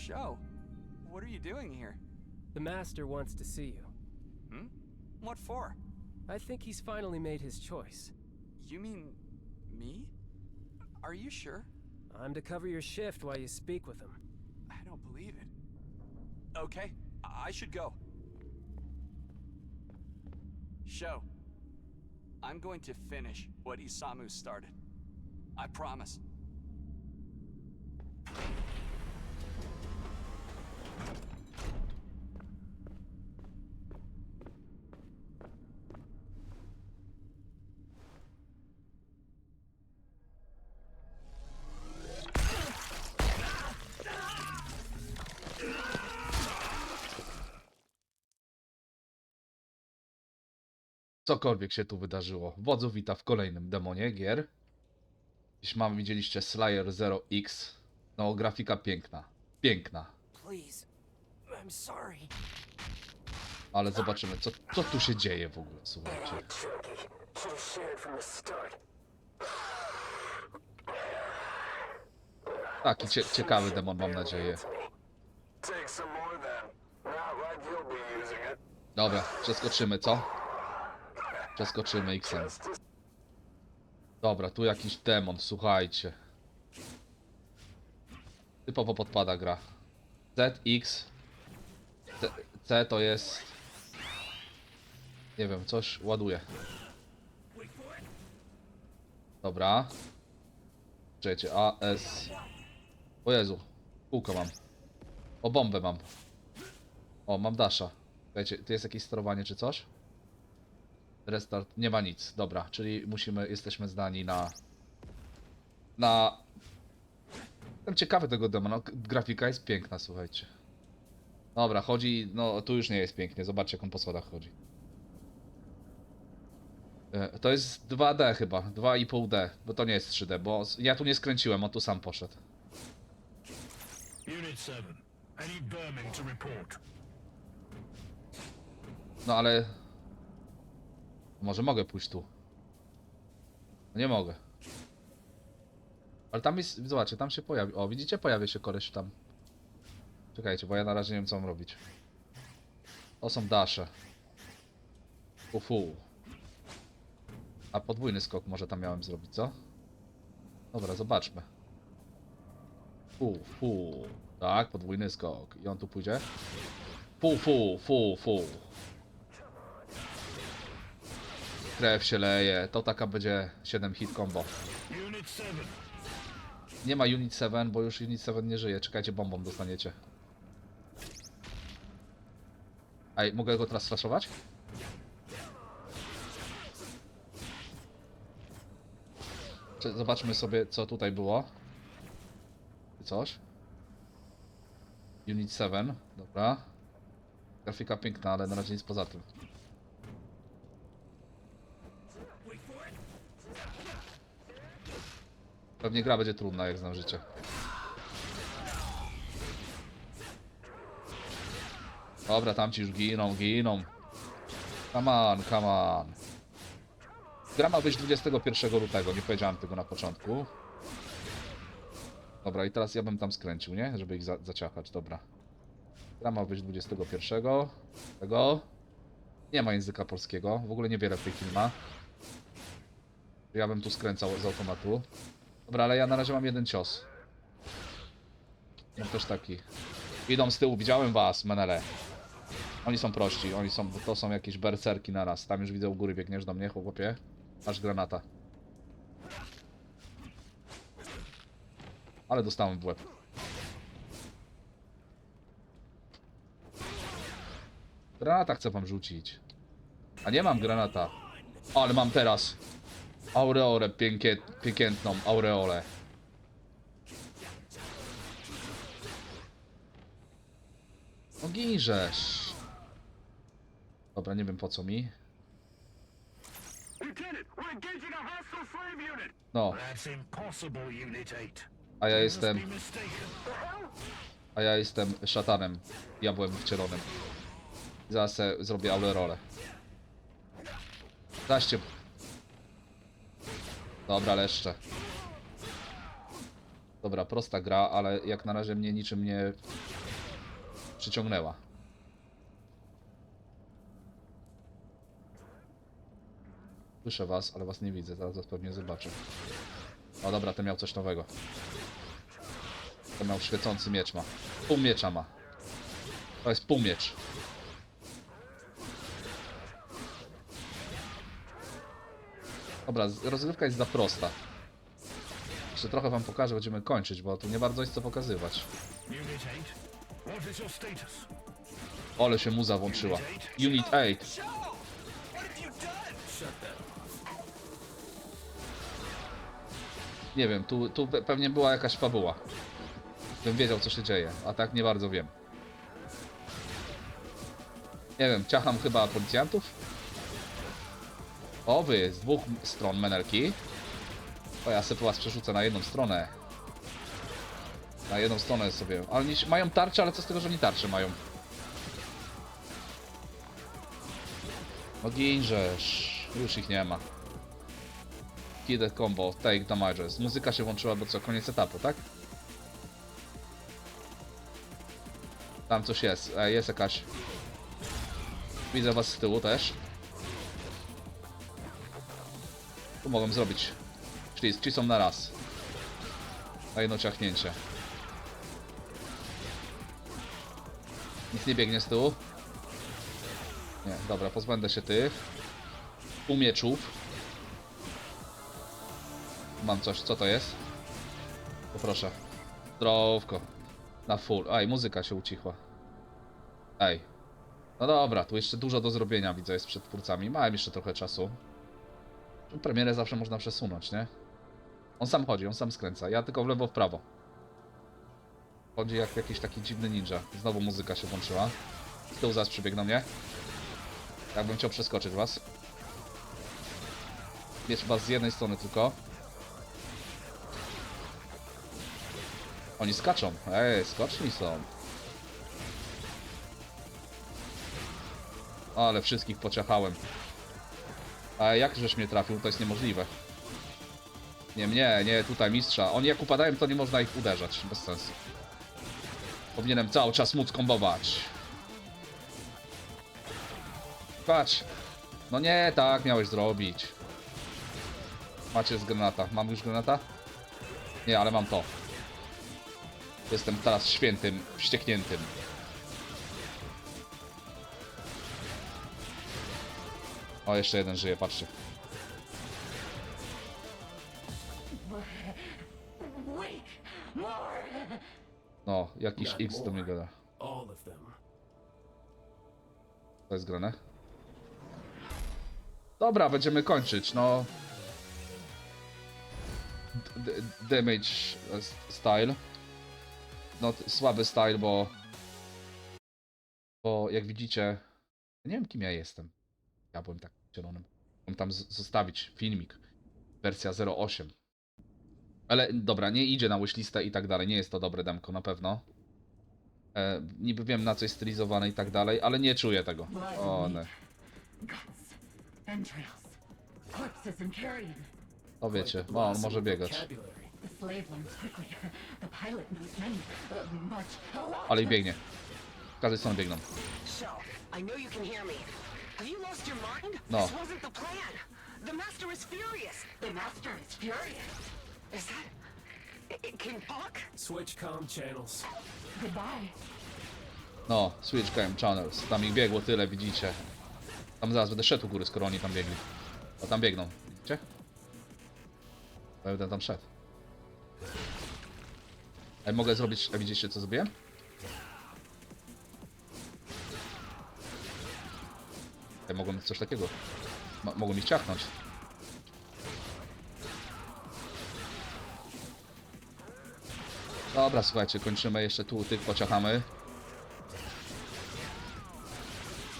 Show, what are you doing here? The Master wants to see you. Hmm? What for? I think he's finally made his choice. You mean me? Are you sure? I'm to cover your shift while you speak with him. I don't believe it. Okay, I I should go. Show. I'm going to finish what Isamu started. I promise. Cokolwiek się tu wydarzyło. Wodzu wita w kolejnym demonie gier. Dziś mamy, widzieliście Slayer 0X. No, grafika piękna. Piękna. Ale zobaczymy, co, co tu się dzieje w ogóle, słuchajcie. Taki cie, ciekawy demon, mam nadzieję. Dobra, przeskoczymy, co? Przeskoczymy Xem. Dobra, tu jakiś demon, słuchajcie. Typowo podpada gra. ZX. C, C to jest... Nie wiem, coś ładuje. Dobra. Czekajcie, A, S. O Jezu, kółko mam. O, bombę mam. O, mam dasza. Słuchajcie, tu jest jakieś sterowanie czy coś? Restart, nie ma nic, dobra, czyli musimy, jesteśmy zdani na... Na... Jestem ciekawy tego demo, no, grafika jest piękna, słuchajcie. Dobra, chodzi, no tu już nie jest pięknie, zobaczcie jak on po schodach chodzi. E, To jest 2D chyba, 2,5D, bo to nie jest 3D, bo ja tu nie skręciłem, on tu sam poszedł. Unit 7. Any vermin to report. No ale... Może mogę pójść tu. Nie mogę. Ale tam jest, zobaczcie, tam się pojawi. O, widzicie? Pojawia się koleś tam. Czekajcie, bo ja na razie nie wiem co mam robić. To są dasze. Ufu. A podwójny skok może tam miałem zrobić, co? Dobra, zobaczmy. Fu, fu. Tak, podwójny skok. I on tu pójdzie? Fu, fu, fu, fu. Krew się leje. To taka będzie 7 hit combo. Unit 7. Nie ma Unit 7, bo już Unit 7 nie żyje. Czekajcie, bombą dostaniecie. Ej, mogę go teraz flashować? Cze- Zobaczmy sobie, co tutaj było. Coś. Unit 7, dobra. Grafika piękna, ale na razie nic poza tym. Pewnie gra będzie trudna, jak znam życie. Dobra, tamci już giną, giną. Come on, come on. Gra ma być 21 lutego, nie powiedziałem tego na początku. Dobra, i teraz ja bym tam skręcił, nie? Żeby ich za zaciachać, dobra. Gra ma być 21 tego. Nie ma języka polskiego, w ogóle niewiele w tej chwili ma. Ja bym tu skręcał z automatu. Dobra, ale ja na razie mam jeden cios. Mam też taki. Idą z tyłu, widziałem was, menele. Oni są prości, oni są, to są jakieś berserki naraz. Tam już widzę u góry biegniesz do mnie, chłopie. Masz granata. Ale dostałem w łeb. Granata chcę wam rzucić. A nie mam granata. Ale mam teraz. Aureolę piękie, piękną, aureolę. Ginżesz. Dobra, nie wiem po co mi. No, That's impossible, Unit 8. a ja jestem, a ja jestem szatanem, diabłem wcielonym. Zaraz zrobię aureolę. Zaście. Dobra, leszcze. Dobra, prosta gra, ale jak na razie mnie niczym nie przyciągnęła. Słyszę was, ale was nie widzę, zaraz was pewnie zobaczę. O dobra, ten miał coś nowego. Ten miał świecący miecz ma. Pół miecza ma. To jest półmiecz. Dobra, rozgrywka jest za prosta. Jeszcze trochę wam pokażę, będziemy kończyć, bo tu nie bardzo jest co pokazywać. Unit 8, what is your status? Ole się muza włączyła. Unit 8. Joe! What have you done? Nie wiem, tu, tu pe- pewnie była jakaś fabuła. Bym wiedział, co się dzieje, a tak nie bardzo wiem. Nie wiem, ciacham chyba policjantów? Z dwóch stron menelki. O, ja sobie was przerzucę na jedną stronę. Na jedną stronę sobie. Ale oni mają tarczę, ale co z tego, że oni tarczę mają? No ginżesz. Już ich nie ma. Kid combo, take damages. Muzyka się włączyła, bo co, koniec etapu, tak? Tam coś jest, e, jest jakaś... Widzę was z tyłu też. Tu mogą zrobić ślizg, ci są na raz. Na jedno ciachnięcie. Nic nie biegnie z tyłu. Nie, dobra, pozbędę się tych. Pół mieczów. Mam coś, co to jest? Poproszę. Zdrowko. Na full. Ej, muzyka się ucichła. Ej. No dobra, tu jeszcze dużo do zrobienia widzę jest przed twórcami. Małem jeszcze trochę czasu. Premierę zawsze można przesunąć, nie? On sam chodzi, on sam skręca. Ja tylko w lewo, w prawo. Chodzi jak jakiś taki dziwny ninja. Znowu muzyka się włączyła. Z tyłu zaraz przybiegną mnie. Jakbym chciał przeskoczyć was. Mieć was z jednej strony tylko. Oni skaczą. Ej, skoczni są. Ale wszystkich pociachałem. A jak żeś mnie trafił? To jest niemożliwe. Nie mnie, nie tutaj mistrza. Oni jak upadają, to nie można ich uderzać. Bez sensu. Powinienem cały czas móc kombować. Patrz. No nie, tak miałeś zrobić. Macie z granata. Mam już granata? Nie, ale mam to. Jestem teraz świętym, wściekniętym. O, jeszcze jeden żyje, patrzcie. No, jakiś X do mnie gada. To jest grane. Dobra, będziemy kończyć, no. D damage style. No, słaby style, bo... Bo jak widzicie... Nie wiem, kim ja jestem. Ja byłem tak zielonym. Mam tam zostawić filmik. Wersja 08. Ale dobra, nie idzie na wishlistę i tak dalej. Nie jest to dobre demko, na pewno. E, niby wiem na co jest stylizowane i tak dalej, ale nie czuję tego. O, nie. Guts, entrails, corpses and carrion. O wiecie, no, on może biegać. Ale i biegnie. Każdej strony biegną. You lost your mind? No. This wasn't the plan. The Master is furious. The master is furious. Is that... i- i- King Puck? Switch comm channels. Goodbye. No, Switch Game Channels. Tam ich biegło tyle, widzicie. Tam zaraz będę szedł u góry, skoro oni tam biegli. O, tam biegną, widzicie? Będę tam szedł. Ej, mogę zrobić... A widzicie co zrobiłem? Mogą coś takiego. Mo- mogą mi ciachnąć. Dobra, słuchajcie, kończymy jeszcze tu, tych pociachamy.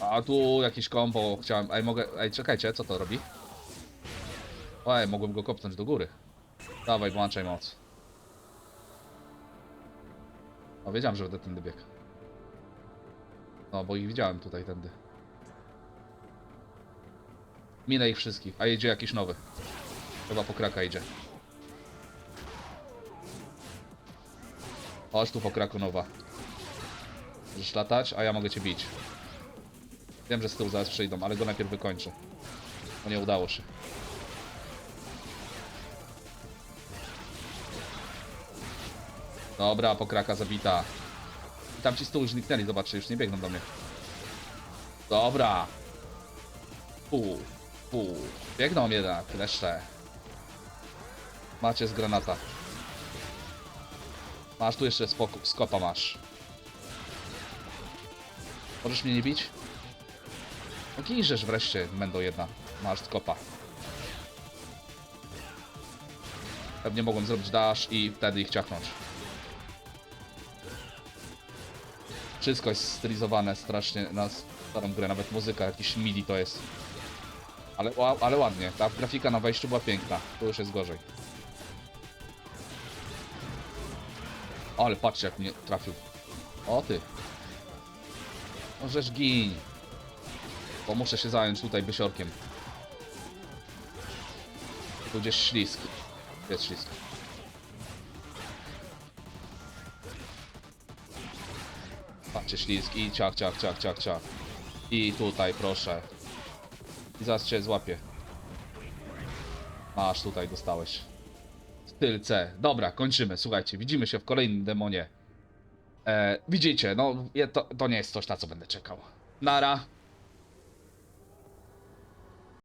A tu jakiś kombo chciałem. Ej, mogę. Ej, czekajcie, co to robi? Ej, mogłem go kopnąć do góry. Dawaj, włączaj moc. O, wiedziałem, że będę tędy biegł. No, bo ich widziałem tutaj tędy. Minę ich wszystkich, a jedzie jakiś nowy. Chyba po kraka idzie. Chodź tu po Krakonowa. Możesz latać, a ja mogę cię bić. Wiem, że z tyłu zaraz przyjdą, ale go najpierw wykończę. Bo nie udało się. Dobra, pokraka zabita. I tam ci tyłu już zniknęli, zobaczcie, już nie biegną do mnie. Dobra. Pół, pół. Biegną jednak, resztę. Macie z granata. Masz tu jeszcze skopa masz. Możesz mnie nie bić? No ginżesz wreszcie, będą jedna. Masz skopa. Pewnie mogłem zrobić dash i wtedy ich ciachnąć. Wszystko jest stylizowane strasznie na starą grę, nawet muzyka, jakiś midi to jest. Ale, ale ładnie, ta grafika na wejściu była piękna, tu już jest gorzej. Ale patrzcie jak mnie trafił. O ty. Możesz gin. Bo muszę się zająć tutaj bysiorkiem. Tu gdzieś ślisk. Jest ślisk. Patrzcie ślisk i ciach, ciach, ciach, ciach, ciach. I tutaj proszę. Zaraz cię złapię. Masz tutaj, dostałeś. Styl C. Dobra, kończymy. Słuchajcie, widzimy się w kolejnym demonie. E, widzicie, no to, to nie jest coś, na co będę czekał. Nara.